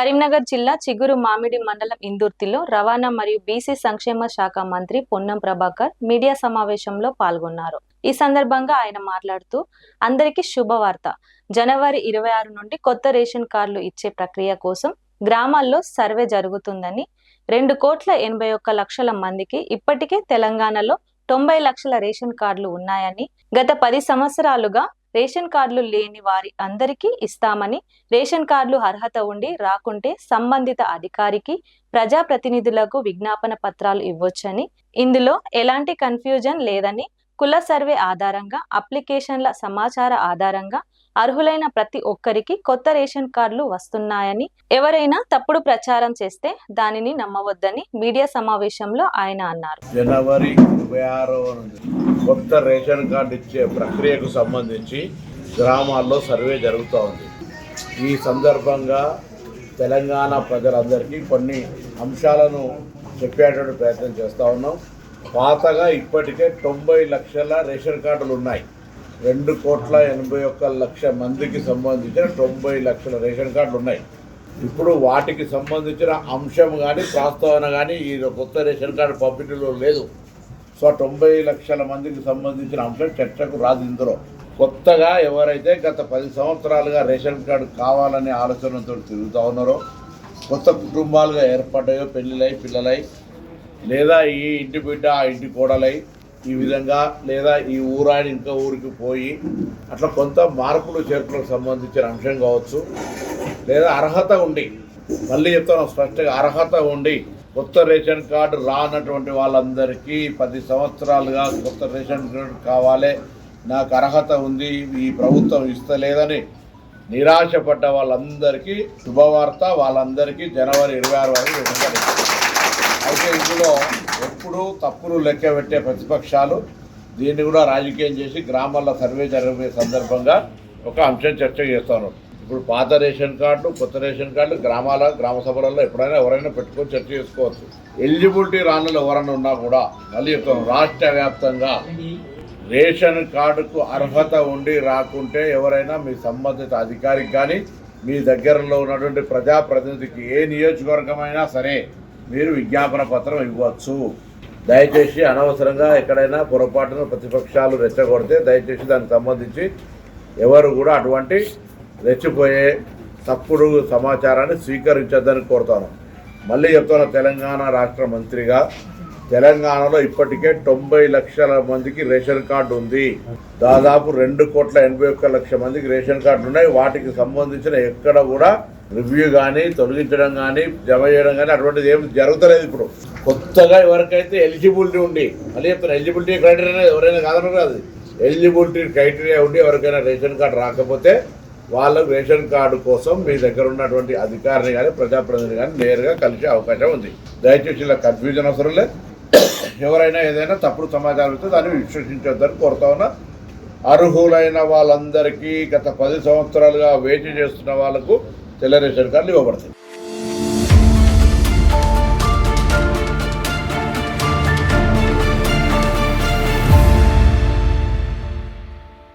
కరీంనగర్ జిల్లా చిగురు మామిడి మండలం ఇందుర్తిలో రవాణా మరియు బీసీ సంక్షేమ శాఖ మంత్రి పొన్నం ప్రభాకర్ మీడియా సమావేశంలో పాల్గొన్నారు. ఈ సందర్భంగా ఆయన మాట్లాడుతూ అందరికీ శుభవార్త. జనవరి ఇరవై ఆరు నుండి కొత్త రేషన్ కార్డులు ఇచ్చే ప్రక్రియ కోసం గ్రామాల్లో సర్వే జరుగుతుందని రెండు కోట్ల ఎనభై ఒక్క లక్షల మందికి ఇప్పటికే తెలంగాణలో తొంభై లక్షల రేషన్ కార్డులు ఉన్నాయని గత పది సంవత్సరాలుగా రేషన్ కార్డులు లేని వారి అందరికీ ఇస్తామని రేషన్ కార్డులు అర్హత ఉండి రాకుంటే సంబంధిత అధికారికి ప్రజాప్రతినిధులకు విజ్ఞాపన పత్రాలు ఇవ్వొచ్చని ఇందులో ఎలాంటి కన్ఫ్యూజన్ లేదని కుల సర్వే ఆధారంగా అప్లికేషన్ల సమాచార ఆధారంగా అర్హులైన ప్రతి ఒక్కరికి కొత్త రేషన్ కార్డులు వస్తున్నాయని ఎవరైనా తప్పుడు ప్రచారం చేస్తే దానిని నమ్మవద్దని మీడియా సమావేశంలో ఆయన అన్నారు. జనవరి కొత్త రేషన్ కార్డు ఇచ్చే ప్రక్రియకు సంబంధించి గ్రామాల్లో సర్వే జరుగుతూ ఉంది. ఈ సందర్భంగా తెలంగాణ ప్రజలందరికీ కొన్ని అంశాలను చెప్పేటువంటి ప్రయత్నం చేస్తూ ఉన్నాం. పాతగా ఇప్పటికే తొంభై లక్షల రేషన్ కార్డులు ఉన్నాయి. రెండు కోట్ల ఎనభై ఒక్క లక్ష మందికి సంబంధించిన తొంభై లక్షల రేషన్ కార్డులు ఉన్నాయి. ఇప్పుడు వాటికి సంబంధించిన అంశం కానీ ప్రస్తావన కానీ ఈ కొత్త రేషన్ కార్డు పంపిణీలో లేదు. సో తొంభై లక్షల మందికి సంబంధించిన అంశం చర్చకు రాదు ఇందులో. కొత్తగా ఎవరైతే గత పది సంవత్సరాలుగా రేషన్ కార్డు కావాలనే ఆలోచనతో తిరుగుతూ ఉన్నారో కొత్త కుటుంబాలుగా ఏర్పడ్డాయో పెళ్ళిలై పిల్లలై లేదా ఈ ఇంటి బిడ్డ ఆ ఇంటి కోడలై ఈ విధంగా లేదా ఈ ఊరాయన ఇంకా ఊరికి పోయి అట్లా కొంత మార్పులు చేర్పులకు సంబంధించిన అంశం కావచ్చు లేదా అర్హత ఉండి మళ్ళీ చెప్తాను స్పష్టంగా అర్హత ఉండి కొత్త రేషన్ కార్డు రానటువంటి వాళ్ళందరికీ పది సంవత్సరాలుగా కొత్త రేషన్ కార్డు కావాలి నాకు అర్హత ఉంది ఈ ప్రభుత్వం ఇస్తలేదని నిరాశపడ్డ వాళ్ళందరికీ శుభవార్త వాళ్ళందరికీ జనవరి ఇరవై ఆరు వరకు అయితే ఇందులో ఎప్పుడూ తప్పులు లెక్క పెట్టే ప్రతిపక్షాలు దీన్ని కూడా రాజకీయం చేసి గ్రామాల్లో సర్వే జరిగే సందర్భంగా ఒక అంశం చర్చ చేస్తాను. ఇప్పుడు పాత రేషన్ కార్డు కొత్త రేషన్ కార్డు గ్రామాల గ్రామ సభలలో ఎప్పుడైనా ఎవరైనా పెట్టుకొని చర్చ చేసుకోవచ్చు. ఎలిజిబిలిటీ రానులు ఎవరైనా ఉన్నా కూడా మళ్ళీ చెప్తాను రాష్ట్ర వ్యాప్తంగా రేషన్ కార్డుకు అర్హత ఉండి రాకుంటే ఎవరైనా మీ సంబంధిత అధికారికి కానీ మీ దగ్గరలో ఉన్నటువంటి ప్రజాప్రతినిధికి ఏ నియోజకవర్గమైనా సరే మీరు విజ్ఞాపన పత్రం ఇవ్వచ్చు. దయచేసి అనవసరంగా ఎక్కడైనా పొరపాటున ప్రతిపక్షాలు రెచ్చగొడితే దయచేసి దానికి సంబంధించి ఎవరు కూడా అటువంటి రెచ్చిపోయే తప్పుడు సమాచారాన్ని స్వీకరించొద్దని కోరుతాను. మళ్ళీ చెప్తాను తెలంగాణ రాష్ట్ర మంత్రిగా తెలంగాణలో ఇప్పటికే తొంభై లక్షల మందికి రేషన్ కార్డు ఉంది. దాదాపు రెండు కోట్ల ఎనభై ఒక్క లక్ష మందికి రేషన్ కార్డు ఉన్నాయి. వాటికి సంబంధించిన ఎక్కడ కూడా రివ్యూ కానీ తొలగించడం కానీ జమ చేయడం కానీ అటువంటిది ఏం జరుగుతలేదు ఇప్పుడు. కొత్తగా ఎవరికైతే ఎలిజిబిలిటీ ఉండి మళ్ళీ చెప్తాను ఎలిజిబిలిటీ క్రైటీరియా ఎవరైనా కాదనరు కాదు ఎలిజిబిలిటీ క్రైటీరియా ఉండి ఎవరికైనా రేషన్ కార్డు రాకపోతే వాళ్ళకు రేషన్ కార్డు కోసం మీ దగ్గర ఉన్నటువంటి అధికారిని కానీ ప్రజాప్రతినిధి కానీ నేరుగా కలిసే అవకాశం ఉంది. దయచేసి ఇలా కన్ఫ్యూజన్ అవసరం లేదు. ఎవరైనా ఏదైనా తప్పుడు సమాచారం ఇస్తే దాన్ని విశ్వసించొద్దని కోరుతా ఉన్నా. అర్హులైన వాళ్ళందరికీ గత పది సంవత్సరాలుగా వేచి చేస్తున్న వాళ్ళకు తెల్ల రేషన్ కార్డులు ఇవ్వబడతాయి.